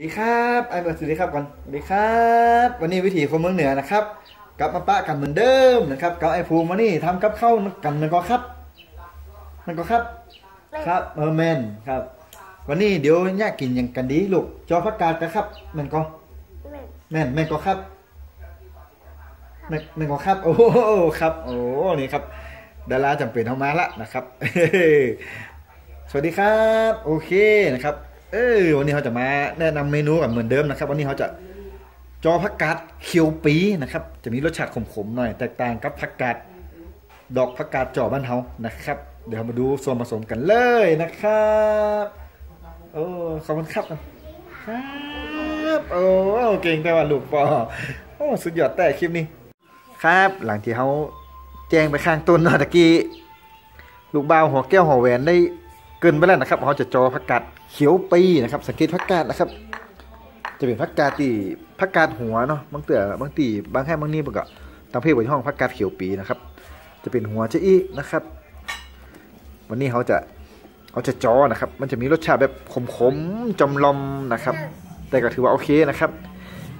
สวัสดีครับไอ้เบิร์ดสวัสดีครับก่อนสวัสดีครับ วันนี้วิถีคนเมืองเหนือนะครับกลับมาปะกันเหมือนเดิมนะครับกับไอ้ภูมิมานี่ทำกับข้าวกันมันก็ครับ มันก็ครับ ครับเออแมนครับ วันนี้เดี๋ยวแยกกินอย่างกันดีลูกจอพักกาดกันครับแมันก็แม่นแม่นก็ครับแม่นแม่นก็ครับ โอ้โหครับ โอ้นี่ครับดาราจำเป็นเข้ามาละนะครับ สวัสดีครับ โอเคนะครับ เออวันนี้เขาจะมาแนะนำเมนูกันเหมือนเดิมนะครับ วันนี้เขาจะจอผักกาดเขียวปีนะครับ จะมีรสชาติขมๆหน่อยแตกต่างกับผักกาดดอกผักกาดจอบ้านเฮานะครับ เดี๋ยวมาดูส่วนผสมกันเลยนะครับโอ้ขอบคุณครับครับโอ้เก่งแต่ว่าลูกปอโอ้สุดยอดแต่คลิปนี้ ครับหลังที่เขาแจ้งไปข้างต้นเนาะตะกี้ลูกบ่าวหัวแก้วหัวแหวนได้เกินไปแล้วนะครับเขาจะจอผักกาด เขียวปีนะครับ สังเกตผักกาดนะครับ จะเป็นผักกาดที่ผักกาดหัวเนาะบางเตือบางตีบางแห่บางนี่มันก็ตามเพศบนห้องผักกาดเขียวปีนะครับ จะเป็นหัวเจะอีนะครับ วันนี้เขาจะเขาจะจอนะครับ มันจะมีรสชาติแบบขมๆจำลอมนะครับ แต่ก็ถือว่าโอเคนะครับ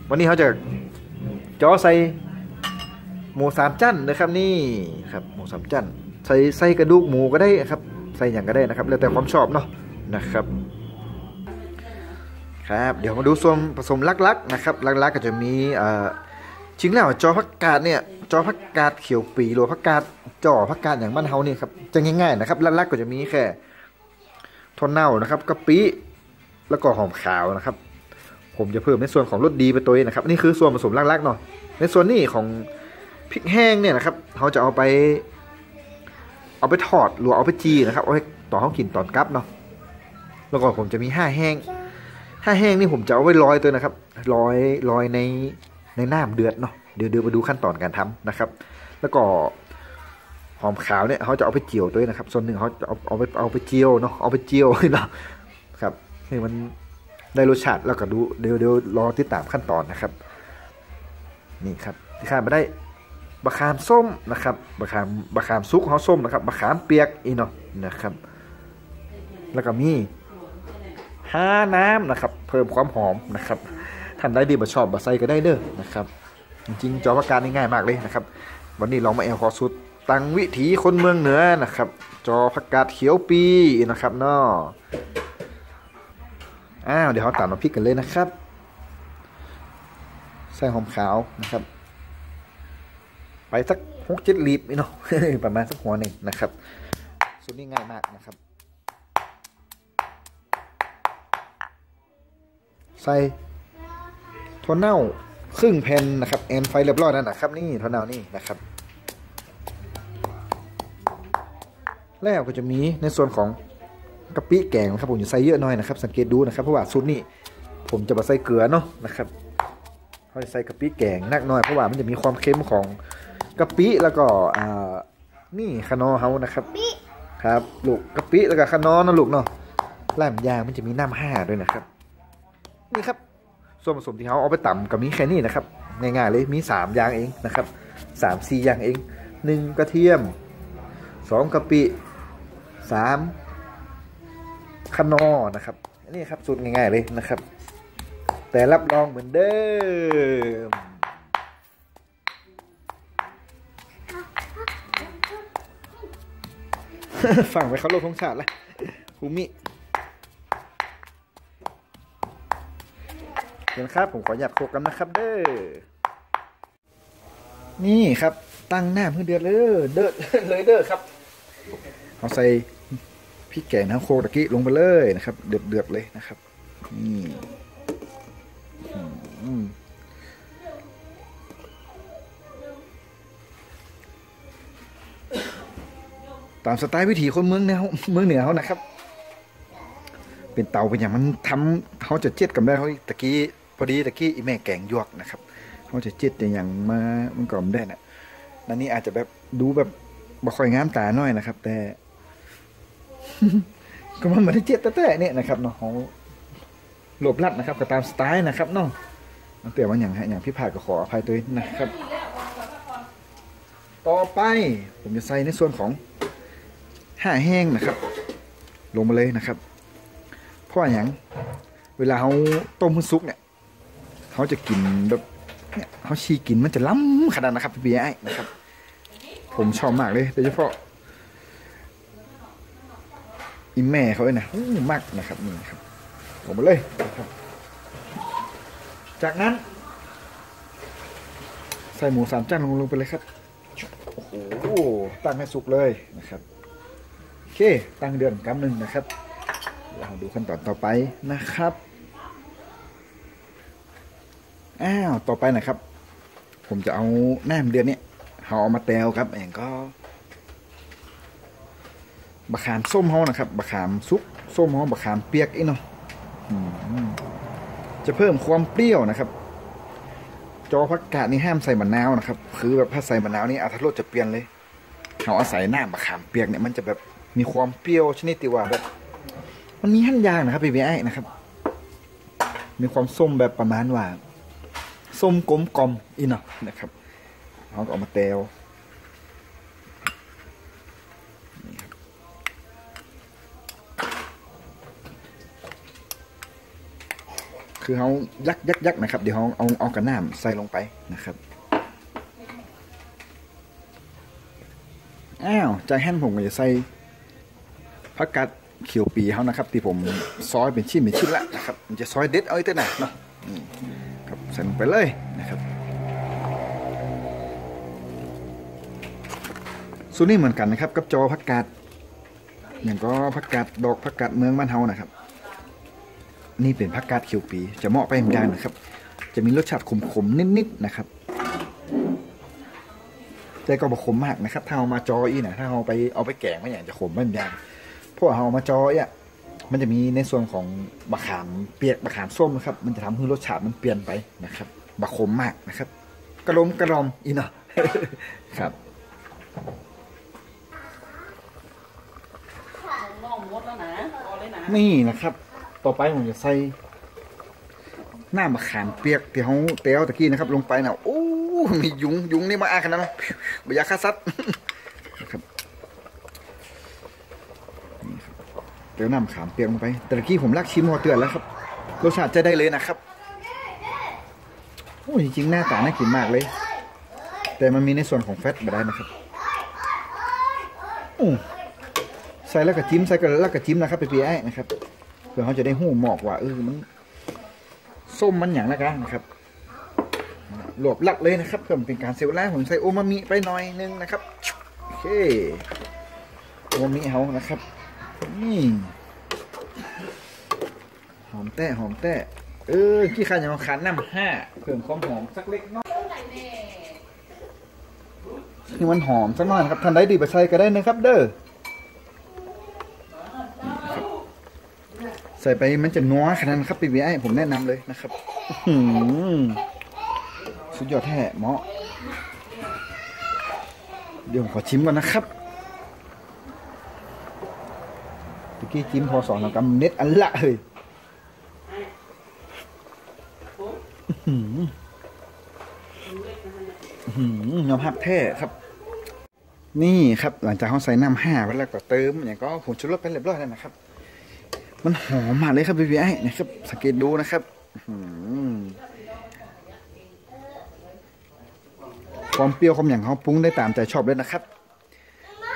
วันนี้เขาจะจอใส่หมูสามจั่นนะครับนี่ครับหมูสามจั่นใส่ใส่กระดูกหมูก็ได้ครับ ใส่อย่างก็ได้นะครับ แล้วแต่ความชอบเนาะนะครับ ครับ เดี๋ยวมาดูส่วนผสมลักๆนะครับลักๆก็จะมีเอ่อจริงแล้วจอผักกาดเนี่ยจอผักกาดเขียวปีหรือผักกาดจอผักกาดอย่างบ้านเฮานี่ครับจะง่ายๆนะครับลักๆก็จะมีแค่ทนเน่านะครับกะปิแล้วก็หอมขาวนะครับ ผมจะเพิ่มในส่วนของรสดีไปตัวนี้นะครับ นี่คือส่วนผสมลักๆเนาะในส่วนนี้ของพริกแห้งเนี่ยนะครับเขาจะเอาไป เอาไปทอดหรือเอาไปจีนะครับเอาให้ต่อเขากินตอนกลับเนาะแล้วก็ผมจะมีห้าแห้ง ห้าแห้งนี่ผมจะเอาไว้ลอยตัวนะครับลอยลอยในในน้ำเดือดเนาะเดี๋ยวเดี๋ยวมาดูขั้นตอนการทำนะครับ แล้วก็หอมขาวเนี่ยเขาจะเอาไปเจียวตัวนะครับ ส่วนหนึ่งเขาจะเอาเอาไปเอาไปเจียวเนาะเอาไปเจียวเนาะครับให้มันได้รสชาติแล้วก็ดูเดี๋ยวเดี๋ยวรอติดตามขั้นตอนนะครับ นี่ครับที่ขาดไม่ได้บะขามส้มนะครับบะขามบะขามซุกเขาส้มนะครับบะขามเปียกอีเนาะนะครับ แล้วก็มี ห้าน้ำนะครับ เพิ่มความหอมนะครับท่านได้ดีบะชอบบะไซก็ได้เด้อนะครับ จริงๆจอประการง่ายมากเลยนะครับ วันนี้ลองมาแอลคอสุดตังวิถีคนเมืองเหนือนะครับ จอผักกาดเขียวปีนะครับเนาะอ้าวเดี๋ยวเขาตัดมาพริกกันเลยนะครับใส่หอมขาวนะครับ ไปสักหกเจ็ดลีบนี่เนาะประมาณสักหัวหนึ่งนะครับสูตรนี้ง่ายมากนะครับ ใส่ถั่วเน่าครึ่งแผ่นนะครับแอนไฟเรียบร้อยแล้วนะครับนี่ถั่วเน่านี่นะครับ แล้วก็จะมีในส่วนของกะปิแกงนะครับผมจะใส่เยอะหน่อยนะครับ สังเกตดูนะครับเพราะว่าสูตรนี้ผมจะมาใส่เกลือเนาะนะครับเขาจะใส่กะปิแกงนักหน่อยเพราะว่ามันจะมีความเค็มของกะปิแล้วก็อ่านี่ขนอเฮานะครับครับลูกกะปิแล้วก็ขนอนะลูกเนาะแล่มยางมันจะมีน้ำห้าด้วยนะครับ นี่ครับส่วนผสมที่เขาเอาไปต่ำกับมีแค่นี้นะครับง่ายๆเลยมีสามอย่างเองนะครับสามสี่อย่างเองหนึ่งกระเทียมสองกะปิสามขนอนะครับนี่ครับสูตรง่ายๆเลยนะครับ แต่รับรองเหมือนเดิมฝั่งไปเขาลงทงชาติแล้วภูมิ เดี๋ยวนครับผมขอหยัดโคกันนะครับเด้อนี่ครับตั้งหน้าเพื่อเดือดเลยเด้อเลยเด้อครับเอาใส่พริกแกงน้ำโคตะกี้ลงไปเลยนะครับ เดือดเดือดเลยนะครับ นี่ตามสไตล์วิถีคนเมืองแนวเมืองเหนือเขานะครับ เป็นเตาเป็นอย่างมันทำเขาจะเจ็ดกับได้เขาตะกี้ พอดีตะกี้อีแม่แกงยวกนะครับเขาจะเจ็ดอย่างมามันก่อมได้นะนั่นนี่อาจจะแบบดูแบบบ่ค่อยงามตาหน่อยนะครับ แต่ ก็มันไม่ได้เจ็ดแต่เนี่ยนะครับเนาะเขาหลบลัดนะครับก็ตามสไตล์นะครับเนาะตั้งแต่ว่าอย่างฮะอย่างพี่ผ่าก็ขออภัยตัวนี้นะครับ ต่อไปผมจะใส่ในส่วนของห่าแห้งนะครับ ลงมาเลยนะครับ เพราะว่าอย่างเวลาเขาต้มให้ซุกเนี่ย เขาจะกินแบบเนี่ยเขาชีกินมันจะล้ำขนาดนะครับพี่เบียร์นะครับ ผมชอบมากเลยโดยเฉพาะอีแม่เขาเลยนะมากนะครับนี่ครับผมมาเลยนะครับ จากนั้น ใส่หมูสามจานลงลงไปเลยครับโอ้โหตั้งให้สุกเลยนะครับโอเคตั้งเดือนกำหนึ่งนะครับเราดูขั้นตอนต่อไปนะครับ อ้าวต่อไปนะครับ ผมจะเอาแหนมเดือนนี้ยเขาเอามาแตวครับเองก็บะขามส้มเขานะครับบะขามซุปส้มเขาบะขามเปียกอีเนาะอืมจะเพิ่มความเปรี้ยวนะครับ จอผักกาดนี่ห้ามใส่มะนาวนะครับ คือแบบถ้าใส่มะนาวนี่อัตรสจะเปลี่ยนเลยเขาอาศัยหน้ามะขามเปียกเนี่ยมันจะแบบมีความเปรี้ยวชนิดที่ว่าแบบมันมีหั่นยางนะครับพี่ไอ้นะครับ มีความส้มแบบประมาณว่า ส้มกลมกลมอีนาะนะครับเขาก็เอามาแตวคือเขายักยักยักนะครับ เดี๋ยวเขาเอาเอากระน้ำใส่ลงไปนะครับอ้าวใจแห้นผมก็จะใส่ผักกาดเขียวปีเขานะครับ ที่ผมซอยเป็นชิ้นเป็นชิ้นละนะครับ มันจะซอยเด็ดเอาไว้เต้นหนเนาะ ใส่ลงไปเลยนะครับส่วนนี้เหมือนกันนะครับ กับจอผักกาดอย่างก็ผักกาดดอกผักกาดเมืองบ้านเฮานะครับ นี่เป็นผักกาดเขียวปี จะเหมาะไปเหมือนกันนะครับ จะมีรสชาติขมๆนิดๆนะครับแต่ก็บอกขมมากนะครับ ถ้าเอามาจออีนะถ้าเอาไปเอาไปแกงไม่อย่างจะขมไม่เหมือนกันเพราะว่าเอามาจออีอะ มันจะมีในส่วนของบะขามเปียกบะขามส้มนะครับ มันจะทำให้รสชาติมันเปลี่ยนไปนะครับบะขมมากนะครับ กระลมกระลอมอีเนาะครับน้องมดแล้วนะพอเลยนะนี่นะครับ ต่อไปผมจะใส่หน้ามะขามเปียกที่เขาเตียวตะกี้นะครับ ลงไปนะโอ้ มียุงยุงนี่มาอาขนาดนั้นบยากฆ่าสัตว์นะครับนี่ครับ เตียวน้ามะขามเปียกลงไป แต่กี้ผมลักชิมพอเตือนแล้วครับ รสชาติจะได้เลยนะครับ โอ้จริงๆ หน้าตาน่ากินมากเลย แต่มันมีในส่วนของแฟตมาได้นะครับอู้ใส่แล้วก็จิ้มใส่ก็แล้วก็จิ้มนะครับไปเปียไอ้นะครับ เพื่อเขาจะได้หูหมอกว่าเออมันส้มมันอย่างละกันนะครับรวบลักเลยนะครับ เพื่อเป็นการเซลล์แรกผมใส่โอมามิไปหน่อยนึงนะครับ โอเคโอมามิเขานะครับ นี่หอมแต้หอมแต้เออขี้ขันอย่างขันน้ำห้าเพิ่มความหอมสักเล็กน้อยนี่มันหอมสักหน่อยครับทันได้ดีไปใส่ก็ได้นะครับ เด้อใส่ไปมันจะนัวขนาดนั้นครับปีบีไอผมแนะนำเลยนะครับสุดยอดแท้เหมาะเดี๋ยวผมขอชิมก่อนนะครับตะ กี้จิ้มพอสองแล้วกำเน็ตอันละเลยอื้อหืออื้อหือยอมรับแท้ครับ นี่ครับ หลังจากเขาใส่น้ำห้าไปแล้วก็เติมอย่างก็ผงชูรสไปเรียบร้อยแล้วนะครับ มันหอมมากเลยครับพี่พี่ไอ้นะครับ สังเกตดูนะครับความเปรี้ยวความอย่างเขาปรุงได้ตามใจชอบเลยนะครับ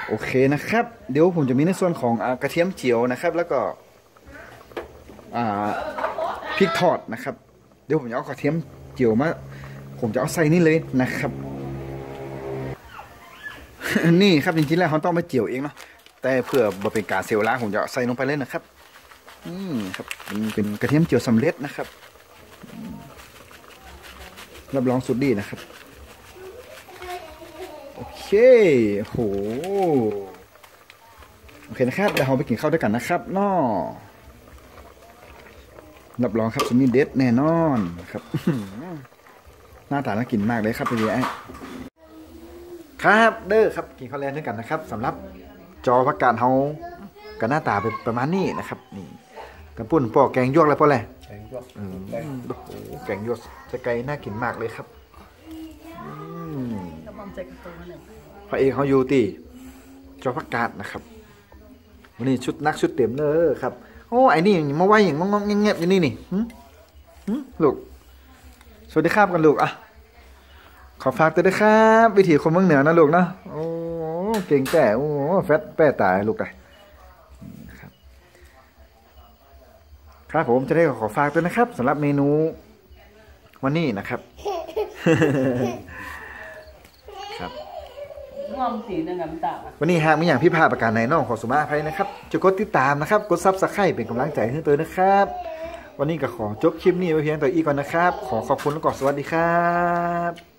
โอเคนะครับ เดี๋ยวผมจะมีในส่วนของอกระเทียมเจียวนะครับ แล้วก็พริกทอดนะครับ เดี๋ยวผมจะเอากระเทียมเจียวมา ผมจะเอาใส่นี่เลยนะครับ นี่ครับจริงๆแล้วเขาต้องมาเจียวเองเนาะแต่เพื่อบ่เป็นการเซลล์ล้าผมจะใส่ลงไปเลยนะครับอืมครับเป็นเป็นกระเทียมเจียวสำเร็จนะครับ รับรองสุดดีนะครับ โอเคโห โอเคนะครับ เดี๋ยวเราไปกินข้าวด้วยกันนะครับนอรับรองครับสุดนี้เด็ดแน่นอนครับ หน้าตาน่ากินมากเลยครับพี่ไอ้ครับเด้อครับกินข้าวแรงด้วยกันนะครับสำหรับจอพักการเฮากับหน้าตาเป็นประมาณนี้นะครับ นี่กระปุ่นปอกแกงยวกแล้วปอแหละแกงยวกอืมโอ้โหแกงยวกจะไกลน่ากินมากเลยครับ อืมกระบอมใจกระตุ้นหนึ่ง พระเอกเขาอยู่ตีจอพักกาดนะครับวันนี้ชุดนักชุดเต็มเนอครับโอ้ไอ้นี่มาไหวอย่างงงๆเงียบๆอยู่นี่นี่หึหึลูกสวัสดีครับกันลูกอะขอฝากตัวด้วยครับ วิถีคนเมืองเหนือนะลูกนะโอ้เก่งแต่โอ้แฟตแป้ตายลูกไอ้นะครับครับผมจะได้ขอฝากตัวนะครับสำหรับเมนูวันนี้นะครับ งอมสีนงตาวันนี้หากมีอย่างพี่พาประการในน้องขอสุมาภัยนะครับจะกดติดตามนะครับ กดซับสไครป์เป็นกำลังใจให้ตัวนะครับ วันนี้ก็ขอจบคลิปนี้ไว้เพียงแต่อีกก่อนนะครับ ขอขอบคุณและก็สวัสดีครับ